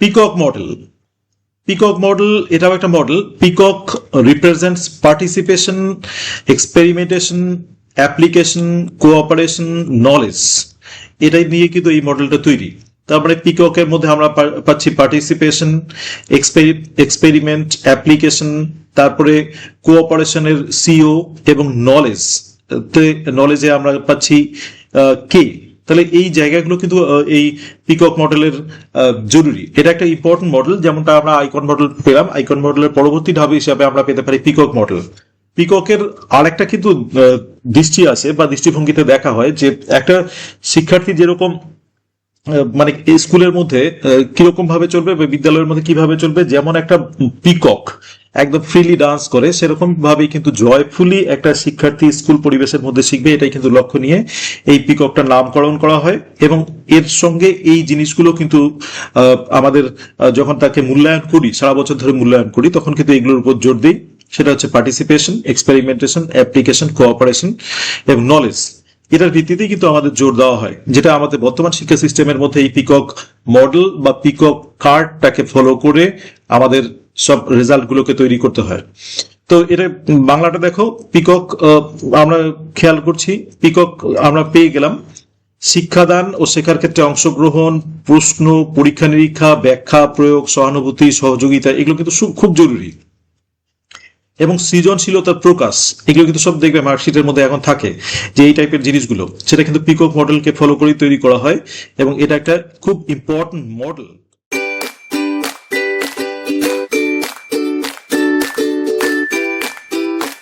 Peacock model peacock model এটাও একটা model peacock represents participation experimentation application cooperation knowledge এটাই নিয়ে কিন্তু এই মডেলটা তৈরি। তারপরে পিককের মধ্যে আমরা পাচ্ছি পার্টিসিপেশন এক্সপেরিমেন্ট অ্যাপ্লিকেশন তারপরে কোঅপারেশনের সিও এবং নলেজ নলেজে আমরা পাচ্ছি কে তাহলে এই জায়গাগুলো কিন্তু এই পিকক মডেলের জরুরি। এটা একটা ইম্পর্টেন্ট মডেল যেমনটা আমরা আইকন মডেল পেলাম। আইকন মডেলের পরবর্তী ধাপ হিসাবে আমরা পেতে পারি পিকক মডেল পিককের আরেকটা কিন্তু দৃষ্টি আছে বা দৃষ্টিভঙ্গিতে দেখা হয় যে একটা শিক্ষার্থী যেরকম মানে স্কুলের মধ্যে কীরকম ভাবে চলবে বিদ্যালয়ের মধ্যে কীভাবে চলবে, যেমন একটা পিকক একদম ফ্রিলি ডান্স করে, সেরকম ভাবেই কিন্তু জয়ফুলি একটা শিক্ষার্থী স্কুল পরিবেশের মধ্যে শিখবে, এটাই কিন্তু লক্ষ্য নিয়ে এই পিককটার নামকরণ করা হয় এবং এর সঙ্গে এই জিনিসগুলো কিন্তু আমাদের যখন তাকে মূল্যায়ন করি, সারা বছর ধরে মূল্যায়ন করি, তখন কিন্তু এগুলোর উপর জোর দিই। সেটা হচ্ছে পার্টিসিপেশন এক্সপেরিমেন্টেশন অ্যাপ্লিকেশন কোঅপারেশন এবং নলেজ এটার ভিত্তিতেই কিন্তু আমাদের জোর দেওয়া হয়, যেটা আমাদের বর্তমান শিক্ষা সিস্টেমের মধ্যে এই পিকক মডেল বা পিকক কার্ডটাকে ফলো করে আমাদের সব রেজাল্টগুলোকে তৈরি করতে হয়। তো এটা বাংলাটা দেখো, পিকক আমরা খেয়াল করছি, পিকক আমরা পেয়ে গেলাম। শিক্ষাদান ও শেখার ক্ষেত্রে অংশগ্রহণ, প্রশ্ন, পরীক্ষা নিরীক্ষা, ব্যাখ্যা, প্রয়োগ, সহানুভূতি, সহযোগিতা, এগুলো কিন্তু খুব জরুরি। এবং সৃজনশীলতার প্রকাশ, এগুলো কিন্তু সব দেখবে মার্কশিটের মধ্যে এখন থাকে, যে এই টাইপের জিনিসগুলো। সেটা কিন্তু পিকক মডেলকে ফলো করেই তৈরি করা হয়, এবং এটা একটা খুব ইম্পর্টেন্ট মডেল